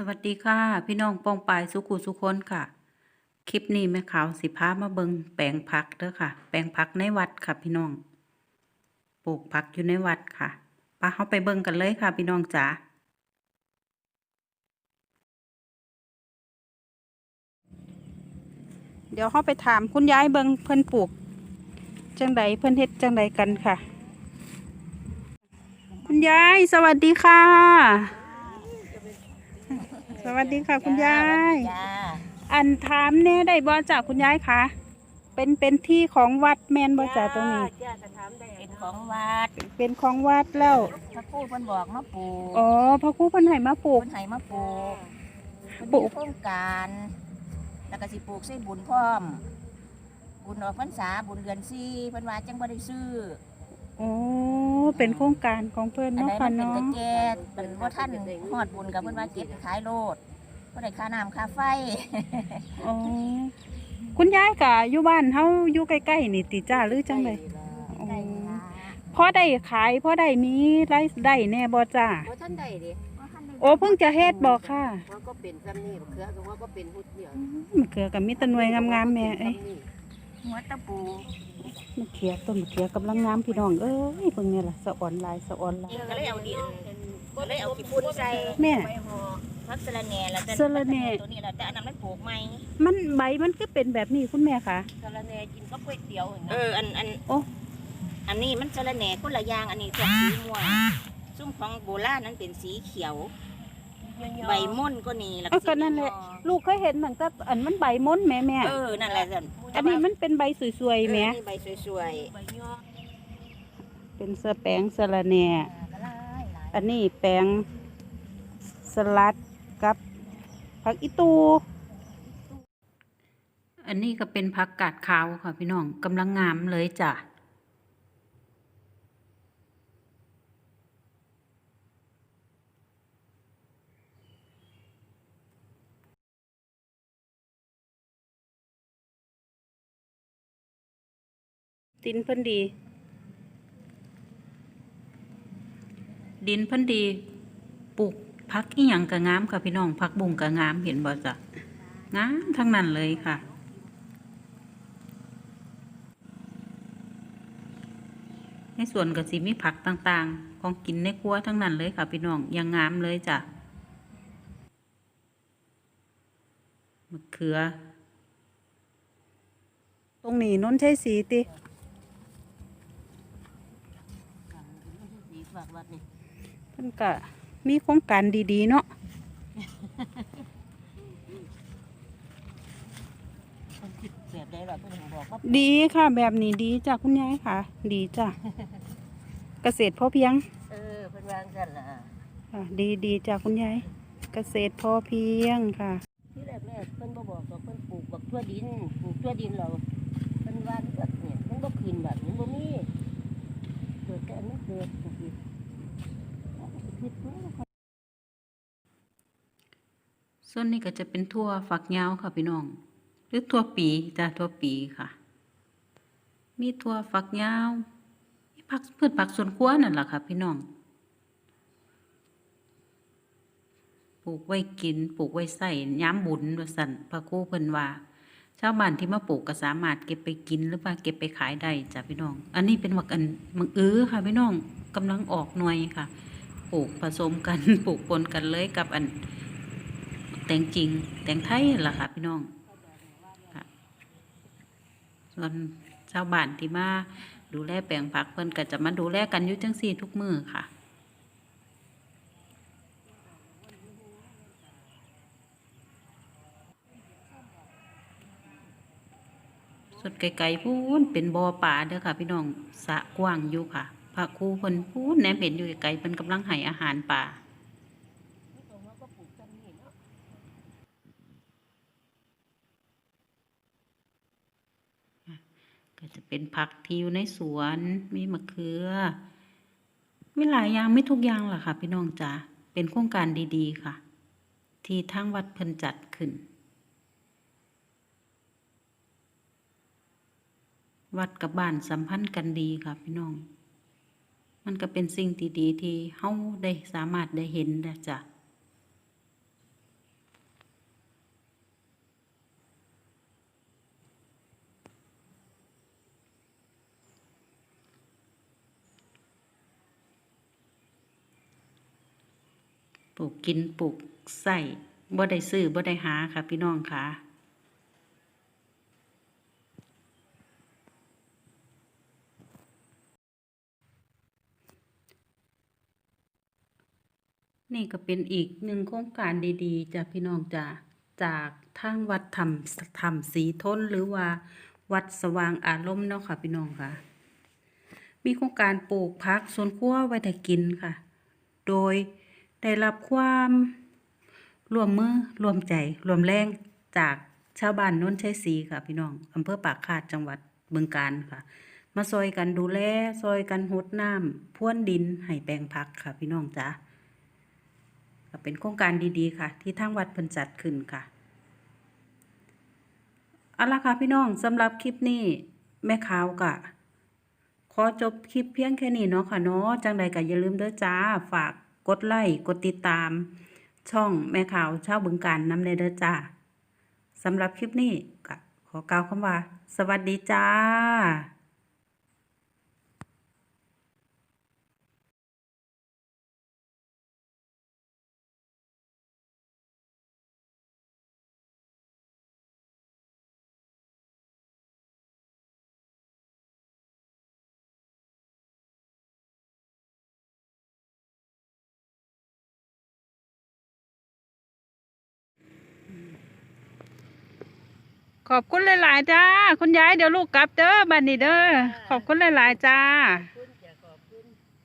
สวัสดีค่ะ พี่น้องปองปายสุขุสุคนค่ะ คลิปนี้แม่ขาวสิพามาเบิงแปลงผักเด้อค่ะ แปลงผักในวัดค่ะ พี่น้องปลูกผักอยู่ในวัดค่ะปาเข้าไปเบิงกันเลยค่ะ พี่น้องจ๋าเดี๋ยวเข้าไปถามคุณยายเบิงเพิ่นปลูกจังใดเพิ่นเฮ็ดจังใดกันค่ะ คุณยายสวัสดีค่ะ วัสดีค่ะคุณยาย จ้าอันถามแน่ได้บ่จ้าคุณยายคะเป็นเป็นที่ของวัดแมนบ่จ้าตรงนี้จ้าจะถามได้เป็นของวัดเป็นของวัดแล้ว พระผู้เพิ่นบอกมาปลูกอ๋อพระครูเพิ่นให้มาปลูก เพิ่นให้มาปลูกเพิ่นปลูมีก โครงการ แล้วก็สิปลูกใส่บุญพร้อม บุญออกพรรษาบุญเดือนสี่เพิ่นว่าจังบ่ได้ซื้อโอ้ เป็นโครงการของเพิ่นอันเนาะใดมัค่ะนเป็นเนาะตะแกรงเป็นบ่ทันฮอดบุญกับเพิ่นว่าเก็บขายโลดเพิ่นได้ค่าน้ำค่าไฟ อ๋อคุณยายกะอยู่บ้านเฮาอยู่ใกล้ๆนี่ติจ้าหรือจังได อ๋อ ได้ล่ะพอได้ขายพอได้มีรายได้แน่บ่จ้าว่าท่านใดดิบ่ทันได้โอ้เพิ่งจะเฮ็ดบ่ค่ะว่าก็เป็นซ้ำนี่เครือก็ว่าก็เป็นพุทธเดียวมะเขือกับมีแตะหน่วยงามๆแม่เอ้ย หัวตะปูมะเขือต้นมะเขือกำลังงามพี่น้องเอ้ยเบิ่งเนี่ยล่ะสะอ่อนหลายสะอ่อนหลายก็เลยเอาดินก็เลยเอาขี้ฝุ่นใส่แม่พักสะระแหน่แล้วแต่สะระแหน่ตัวนี้แหละแต่อันนั้นมันปลูกใหม่มันใบมันก็เป็นแบบนี้คุณแม่ค่ะสารแหนกินก็ก๋วยเตี๋ยวเห็นเอนะออันอันโอ้อันนี้มันสะระแหน่คนละอย่างอันนี้ตัวสีม่วงซุ้มของโบราณนั้นเป็นสีเขียว ใบม่อนก็นี่แล้วเออก็นั่นแหละ ลูกเคยเห็นตั้งแต่อันมันใบม้นแม่แม่เออนั่นแหละสันอันนี้มันเป็นใบสวยๆแม่เออนี่ใบสวยใบยอเป็นสะแปงสะระแหน่ๆก็หลายหลายอันนี้แปงสลัดกับผักอีตู อันนี้ก็เป็นผักกาดขาวค่ะพี่น้องกำลังงามเลยจ้ะ ดินเพิ่นดี ดินเพิ่นดีปลูกพักอีหยังก็งามค่ะพี่น้องพักบุ้งก็งามเห็นบ่จ้ะงามทั้งนั้นเลยค่ะในส่วนก็สิมีผักต่างๆ ของกินในครัวทั้งนั้นเลยค่ะพี่น้องอยังงามเลยจ้ะมะเขือ ตรงนี้นนใช้สีติ ฝากวัดนี่เพิ่นก็มีโครงการดีๆเนาะคนคิดแบบใดล่ะเพิ่นบอกว่าดีค่ะ แบบนี้ดีจ้ะคุณยายค่ะ ดีจ้ะเกษตรพอเพียงเออเพิ่นวางกันล่ะค่ะดีดีจ้ะคุณยายเกษตรพอเพียงค่ะ ที่แรกๆเพิ่นบ่บอกว่าเพิ่นปลูกบักทั่วดินปลูกทั่วดินเราเพิ่นว่าเกิดเนี่ยมันบ่ขึ้นแบบนี้บ่มีเกิดแต่อันนั้นเกิดปลูกอีกคิดว่า ส่วนนี้ก็จะเป็นทั่วฝักยาวค่ะพี่น้อง หรือทั่วปีจ้ะทั่วปีค่ะ มีทั่วฝักยาวผักพืชผักสวนครัวนั่นแหละค่ะพี่น้อง ปลูกไว้กินปลูกไว้ใส่ย้ำบุญว่าสันพระครูเพิ่นว่าชาวบ้านที่มาปลูกก็สามารถเก็บไปกินหรือว่าเก็บไปขายได้จ้ะพี่น้อง อันนี้เป็นหมักอันมังอื้อค่ะพี่น้องกำลังออกหน่วยค่ะ ปลูกผสมกันปลูกปนกันเลยกับอัน แต่งจริง แต่งไทยล่ะค่ะพี่น้องค่ะส่วนชาวบ้านที่มาดูแลแปลงผักเพิ่นก็จะมาดูแลกันอยู่จังซี่ทุกมือค่ะสุดไกลๆพูนเป็นบ่อป่าเด้อค่ะ พี่น้องสะกว้างอยู่ค่ะพระครูเพิ่นพูนแหนมเห็นอยู่ไกลๆเพิ่นกำลังให้อาหารป่า ก็จะเป็นผักที่อยู่ในสวนมีมะเขือมีหลายอย่างไม่ทุกอย่างล่ะค่ะ พี่น้องจ๋าเป็นโครงการดี ๆ ค่ะ ที่ทางวัดเพิ่นจัดขึ้น วัดกับบ้านสัมพันธ์กันดีค่ะ พี่น้อง มันก็เป็นสิ่งที่ดีที่เฮาได้สามารถได้เห็นนะจ้ะ ปลูกกินปลูกใส่บ่ได้ซื้อบ่ได้หาค่ะ พี่น้องค่ะนี่ก็เป็นอีกหนึ่งโครงการดีๆจากพี่น้องจ้าจากทางวัดธรรมธรรมสีทนหรือว่าวัดสว่างอารมณ์เนาะค่ะ พี่น้องค่ะ มีโครงการปลูกพักสวนครัวไว้แต่กินค่ะ โดย ได้รับความร่วมมือร่วมใจร่วมแรงจากชาวบ้านโน้นชัยศรีค่ะ พี่น้องอำเภอปากคาดจังหวัดบึงกาฬค่ะ มาซอยกันดูแลซอยกันหดน้ำพ่วนดินให้แปลงพักค่ะ พี่น้องจ้าก็เป็นโครงการดีๆค่ะ ที่ทางวัดเพิ่นจัดขึ้นค่ะเอาละค่ะพี่น้องสำหรับคลิปนี้แม่ขาวกะขอจบคลิปเพียงแค่นี้เนาะค่ะเนาะจังใดก็อย่าลืมเด้อจ้าฝาก กดไลค์กดติดตาม ช่องแม่ข่าวชาวบึงการน้ำในเด้อจ้าสำหรับคลิปนี้ก็ขอกล่าวคำว่า สวัสดีจ้า ขอบคุณหลาย ๆ จ้า คุณยายเดี๋ยวลูกกลับเด้อบัดนี้เด้อ ขอบคุณหลาย ๆ จ้าขอบ